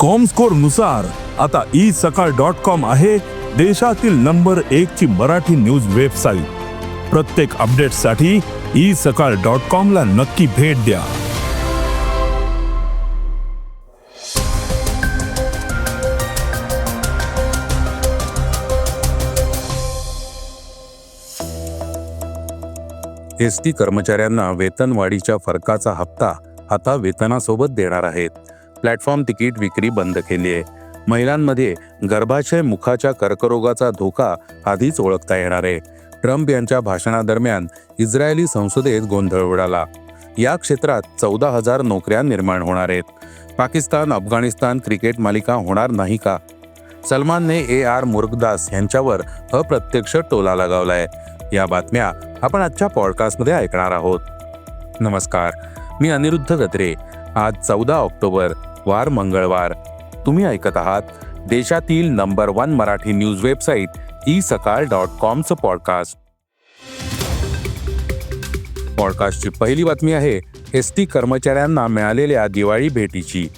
कॉमस्कोरनुसार आता E Sakal dot com आहे देशातील नंबर एक ची मराठी न्यूज वेबसाईट प्रत्येक अपडेटसाठी ई सकाळ डॉट कॉम ला नक्की भेट द्या. एस टी कर्मचाऱ्यांना वेतनवाढीच्या फरकाचा हप्ता आता वेतनासोबत देणार आहेत. प्लॅटफॉर्म तिकीट विक्री बंद केली आहे. महिलांमध्ये गर्भाशय मुखाच्या कर्करोगाचा धोका आधीच ओळखता येणार आहे. ट्रम्प यांच्या भाषणादरम्यान इस्रायली संसदेत गोंधळ उडाला. या क्षेत्रात चौदा हजार नोकऱ्या निर्माण होणार आहेत. पाकिस्तान अफगाणिस्तान क्रिकेट मालिका होणार नाही का? सलमानने ए आर मुर्गदास यांच्यावर अप्रत्यक्ष टोला लगावलाय. या बातम्या आपण आजच्या पॉडकास्टमध्ये ऐकणार आहोत. नमस्कार मी अनिरुद्ध गत्रे आज चौदा ऑक्टोबर वार मंगळवार. तुम्ही ऐकत आहात देशातील number one Marathi news website e Sakal dot कॉमचं podcast. पॉडकास्टची पहिली बातमी आहे एस टी कर्मचाऱ्यांना मिळालेल्या दिवाळी भेटीची.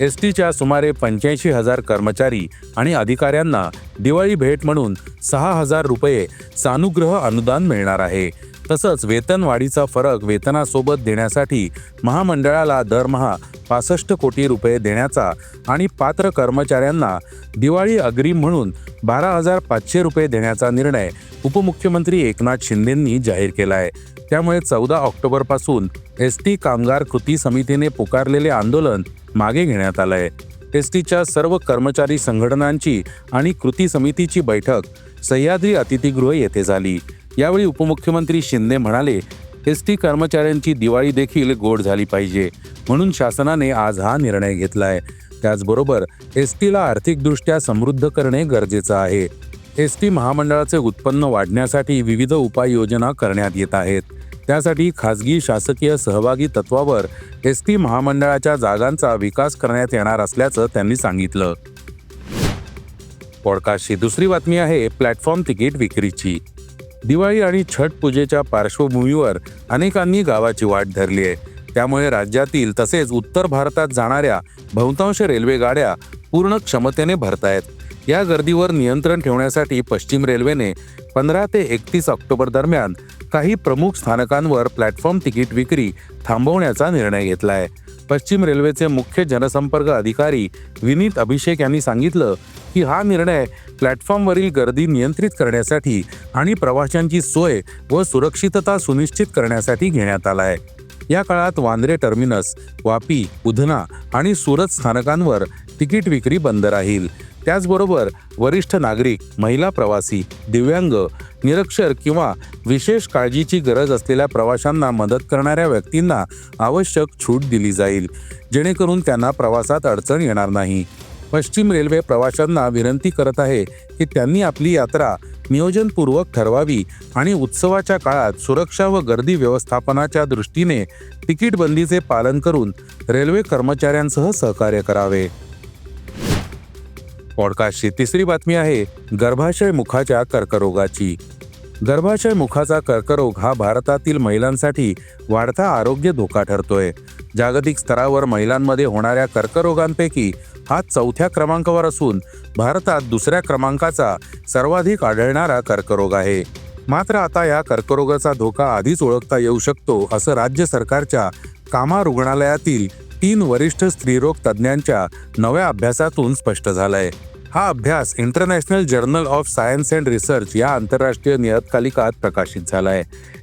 एस टीच्या सुमारे पंच्याऐंशी हजार कर्मचारी आणि अधिकाऱ्यांना दिवाळी भेट म्हणून सहा हजार रुपये सानुग्रह अनुदान मिळणार आहे. तसंच वेतनवाढीचा फरक वेतनासोबत देण्यासाठी महामंडळाला दरमहा पासष्ट कोटी रुपये देण्याचा आणि पात्र कर्मचाऱ्यांना दिवाळी अग्रिम म्हणून बारा हजार पाचशे रुपये देण्याचा निर्णय उपमुख्यमंत्री एकनाथ शिंदेंनी जाहीर केला आहे त्यामुळे चौदा ऑक्टोबरपासून एस टी कामगार कृती समितीने पुकारलेले आंदोलन मागे घेण्यात आलंय. एस टीच्या सर्व कर्मचारी संघटनांची आणि कृती समितीची बैठक सह्याद्री अतिथीगृह येथे झाली. यावेळी उपमुख्यमंत्री शिंदे म्हणाले एस टी कर्मचाऱ्यांची दिवाळी देखील गोड झाली पाहिजे. म्हणून शासनाने आज हा निर्णय घेतलाय. त्याचबरोबर एस टीला आर्थिकदृष्ट्या समृद्ध करणे गरजेचं आहे. एस टी महामंडळाचे उत्पन्न वाढण्यासाठी विविध उपाययोजना करण्यात येत आहेत. त्यासाठी खासगी शासकीय सहभागी तत्वावर एस टी महामंडळाच्या जागांचा विकास करण्यात येणार असल्याचं त्यांनी सांगितलं. पॉडकास्टची दुसरी बातमी आहे प्लॅटफॉर्म तिकीट विक्रीची. दिवाळी आणि छठ पूजेच्या पार्श्वभूमीवर अनेकांनी गावाची वाट धरली आहे. त्यामुळे राज्यातील तसेच उत्तर भारतात जाणाऱ्या बहुतांश रेल्वे गाड्या पूर्ण क्षमतेने भरतायत. या गर्दीवर नियंत्रण ठेवण्यासाठी पश्चिम रेल्वेने पंधरा ते एकतीस ऑक्टोबर दरम्यान काही प्रमुख स्थानकांवर प्लॅटफॉर्म तिकीट विक्री थांबवण्याचा निर्णय घेतला आहे पश्चिम रेल्वेचे मुख्य जनसंपर्क अधिकारी विनीत अभिषेक यांनी सांगितलं की हा निर्णय प्लॅटफॉर्मवरील गर्दी नियंत्रित करण्यासाठी आणि प्रवाशांची सोय व सुरक्षितता सुनिश्चित करण्यासाठी घेण्यात आला आहे या काळात वांद्रे टर्मिनस वापी उधना आणि सुरत स्थानकांवर तिकीट विक्री बंद राहील. त्याचबरोबर वरिष्ठ नागरिक महिला प्रवासी दिव्यांग निरक्षर किंवा विशेष काळजीची गरज असलेल्या प्रवाशांना मदत करणाऱ्या व्यक्तींना आवश्यक छूट दिली जाईल. जेणेकरून त्यांना प्रवासात अडचण येणार नाही. पश्चिम रेल्वे प्रवाशांना विनंती करत आहे की त्यांनी आपली यात्रा नियोजनपूर्वक ठरवावी आणि उत्सवाच्या काळात सुरक्षा व गर्दी व्यवस्थापनाच्या दृष्टीने तिकीट बंदीचे पालन करून रेल्वे कर्मचाऱ्यांसह सहकार्य करावे. पॉडकास्टची तिसरी बातमी आहे गर्भाशय मुखाच्या कर्करोगाची. गर्भाशय मुखाचा कर्करोग हा भारतातील महिलांसाठी वाढता आरोग्य धोका ठरतोय. जागतिक स्तरावर महिलांमध्ये होणाऱ्या कर्करोगांपैकी हा चौथ्या क्रमांकावर असून भारतात दुसऱ्या क्रमांकाचा सर्वाधिक आढळणारा कर्करोग आहे. मात्र आता या कर्करोगाचा धोका आधीच ओळखता येऊ शकतो असं राज्य सरकारच्या कामा रुग्णालयातील तीन वरिष्ठ स्त्रीरोग तज्ज्ञांच्या नव्या अभ्यासातून स्पष्ट झालंय. हा अभ्यास international journal of science and research या आंतरराष्ट्रीय नियतकालिकात प्रकाशित झालाय.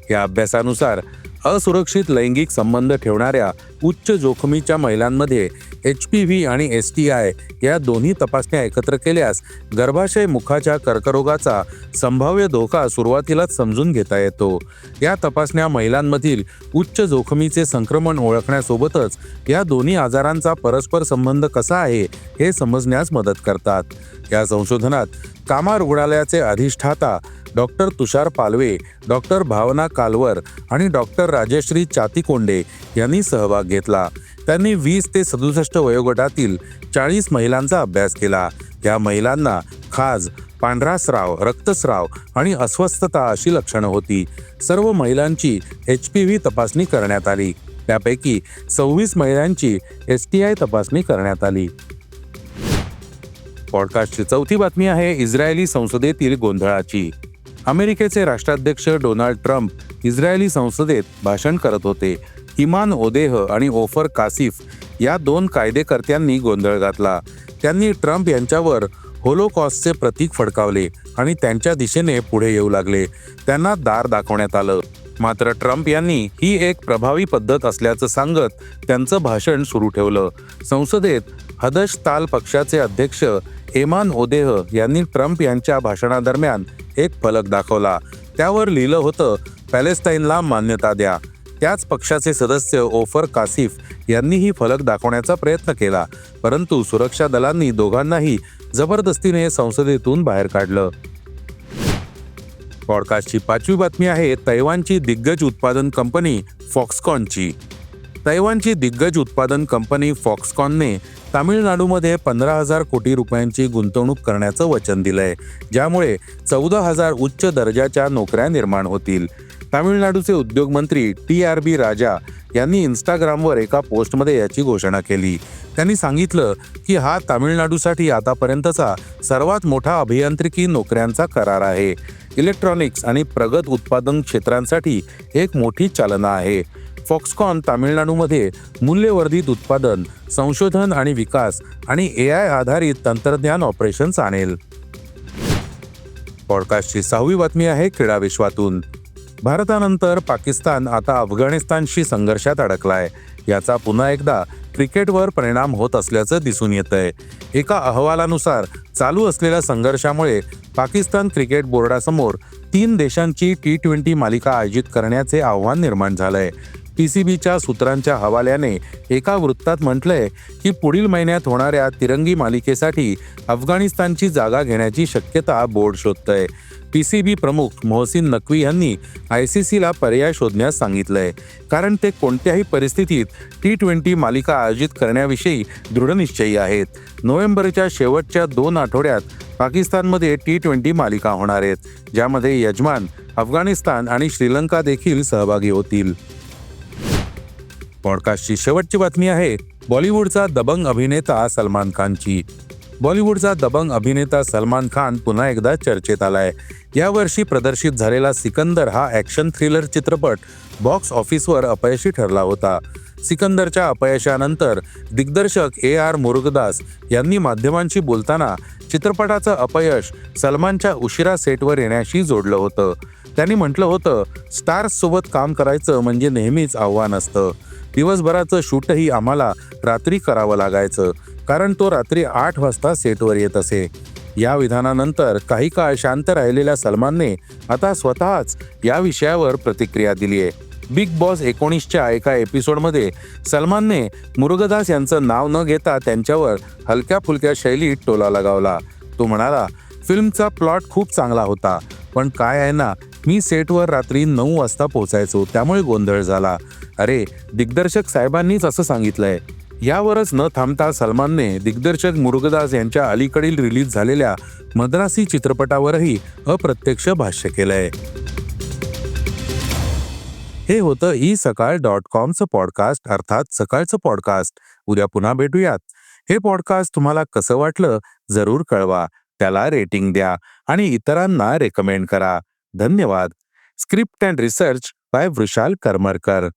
या अभ्यासानुसार असुरक्षित लैंगिक संबंध ठेवणाऱ्या उच्च जोखमीच्या महिलांमध्ये एच पी व्ही आणि एस टी आय या दोन्ही तपासण्या एकत्र केल्यास गर्भाशय मुखाच्या कर्करोगाचा संभाव्य धोका सुरुवातीलाच समजून घेता येतो. या तपासण्या महिलांमधील उच्च जोखमीचे संक्रमण ओळखण्यासोबतच या दोन्ही आजारांचा परस्पर संबंध कसा आहे हे समजण्यास मदत करतात. या संशोधनात कामा रुग्णालयाचे अधिष्ठाता डॉक्टर तुषार पालवे डॉक्टर भावना कालवर आणि डॉक्टर राजश्री चातीकोंडे यांनी सहभाग घेतला. त्यांनी वीस ते सदुसष्ट वयोगटातील चाळीस महिलांचा अभ्यास केला. या महिलांना खाज पांढरा स्राव रक्तस्राव आणि अस्वस्थता अशी लक्षणं होती. सर्व महिलांची एच पी व्ही तपासणी करण्यात आली. त्यापैकी सव्वीस महिलांची एस टी आय तपासणी करण्यात आली. पॉडकास्टची चौथी बातमी आहे इस्रायली संसदेतील गोंधळाची. अमेरिकेचे राष्ट्राध्यक्ष डोनाल्ड ट्रम्प इस्रायली संसदेत भाषण करत होते. इमान ओदेह आणि ओफर कासिफ या दोन कायदेकर्त्यांनी गोंधळ घातला. त्यांनी ट्रम्प यांच्यावर होलोकॉस्टचे प्रतीक फडकावले आणि त्यांच्या दिशेने पुढे येऊ लागले. त्यांना दार दाखवण्यात आलं. मात्र ट्रम्प यांनी ही एक प्रभावी पद्धत असल्याचं सांगत त्यांचं भाषण सुरू ठेवलं. संसदेत हदश ताल पक्षाचे अध्यक्ष एमान ओदेह यांनी ट्रम्प यांच्या भाषणादरम्यान एक फलक दाखवला. त्यावर लिहिलं होतं पॅलेस्टाईनला मान्यता द्या. त्याच पक्षाचे सदस्य ओफर कासिफ यांनीही फलक दाखवण्याचा प्रयत्न केला. परंतु सुरक्षा दलांनी दोघांनाही जबरदस्तीने संसदेतून बाहेर काढलं. पॉडकास्टची पाचवी बातमी आहे तैवानची दिग्गज उत्पादन कंपनी फॉक्सकॉनची. तैवानची दिग्गज उत्पादन कंपनी फॉक्सकॉनने तामिळनाडूमध्ये पंधरा हजार कोटी रुपयांची गुंतवणूक करण्याचं वचन दिलंय ज्यामुळे चौदा हजार उच्च दर्जाच्या नोकऱ्या निर्माण होतील. तामिळनाडूचे उद्योगमंत्री टी आर बी राजा यांनी इन्स्टाग्रामवर एका पोस्टमध्ये याची घोषणा केली. त्यांनी सांगितलं की हा तामिळनाडूसाठी आतापर्यंतचा सर्वात मोठा अभियांत्रिकी नोकऱ्यांचा करार आहे. इलेक्ट्रॉनिक्स आणि प्रगत उत्पादन क्षेत्रांसाठी एक मोठी चालना आहे. फॉक्सकॉन तामिळनाडूमध्ये मूल्यवर्धित उत्पादन संशोधन आणि विकास आणि ए आय आधारित तंत्रज्ञान ऑपरेशन्स आणेल. पॉडकास्टची सहावी बातमी आहे क्रीडा विश्वातून. भारतानंतर पाकिस्तान आता अफगाणिस्तानशी संघर्षात अडकलाय. याचा पुन्हा एकदा क्रिकेटवर परिणाम होत असल्याचं दिसून येत आहे एका अहवालानुसार चालू असलेल्या संघर्षामुळे पाकिस्तान क्रिकेट बोर्डासमोर तीन देशांची टी ट्वेंटी मालिका आयोजित करण्याचे आव्हान निर्माण झालंय. पी सी बीच्या सूत्रांच्या हवाल्याने एका वृत्तात म्हटलंय की पुढील महिन्यात होणाऱ्या तिरंगी मालिकेसाठी अफगाणिस्तानची जागा घेण्याची शक्यता बोर्ड शोधतंय. पी सी बी प्रमुख मोहसिन नक्वी यांनी आय सी सीला पर्याय शोधण्यास सांगितलंय. कारण ते कोणत्याही परिस्थितीत टी ट्वेंटी मालिका आयोजित करण्याविषयी दृढनिश्चयी आहेत. नोव्हेंबरच्या शेवटच्या दोन आठवड्यात पाकिस्तानमध्ये टी ट्वेंटी मालिका होणार आहेत. ज्यामध्ये यजमान अफगाणिस्तान आणि श्रीलंका देखील सहभागी होतील. पॉडकास्टची शेवटची बातमी आहे बॉलिवूडचा दबंग अभिनेता सलमान खानची. बॉलिवूडचा दबंग अभिनेता सलमान खान पुन्हा एकदा चर्चेत आलाय. यावर्षी प्रदर्शित झालेला सिकंदर हा ॲक्शन थ्रिलर चित्रपट बॉक्स ऑफिसवर अपयशी ठरला होता. सिकंदरच्या अपयशानंतर दिग्दर्शक ए आर मुरुगदास यांनी माध्यमांशी बोलताना चित्रपटाचं अपयश सलमानच्या उशिरा सेटवर येण्याशी जोडलं होतं. त्यांनी म्हटलं होतं स्टार्स सोबत काम करायचं म्हणजे नेहमीच आव्हान असतं. दिवसभराचं शूटही आम्हाला रात्री करावं लागायचं. कारण तो रात्री आठ वाजता सेटवर येत असे. या विधानानंतर काही काळ शांत राहिलेल्या सलमानने आता स्वतःच या विषयावर प्रतिक्रिया दिली आहे बिग बॉस एकोणीसच्या एका एपिसोडमध्ये सलमानने मुरुगदास यांचं नाव न घेता त्यांच्यावर हलक्या फुलक्या शैलीत टोला लगावला. तो म्हणाला फिल्मचा प्लॉट खूप चांगला होता पण काय आहे ना मी सेटवर रात्री नऊ वाजता पोहोचायचो त्यामुळे गोंधळ झाला. अरे दिग्दर्शक साहेबांनीच असं सांगितलंय. यावरच न थांबता सलमानने दिग्दर्शक मुरुगदास यांच्या अलीकडील रिलीज झालेल्या मद्रासी चित्रपटावरही अप्रत्यक्ष भाष्य केलंय. हे होतं ई सकाळ डॉट कॉमचं पॉडकास्ट अर्थात सकाळचं पॉडकास्ट. उद्या पुन्हा भेटूयात. हे पॉडकास्ट तुम्हाला कसं वाटलं जरूर कळवा. त्याला रेटिंग द्या आणि इतरांना रेकमेंड करा. धन्यवाद. Script and research by Vrushal Karmarkar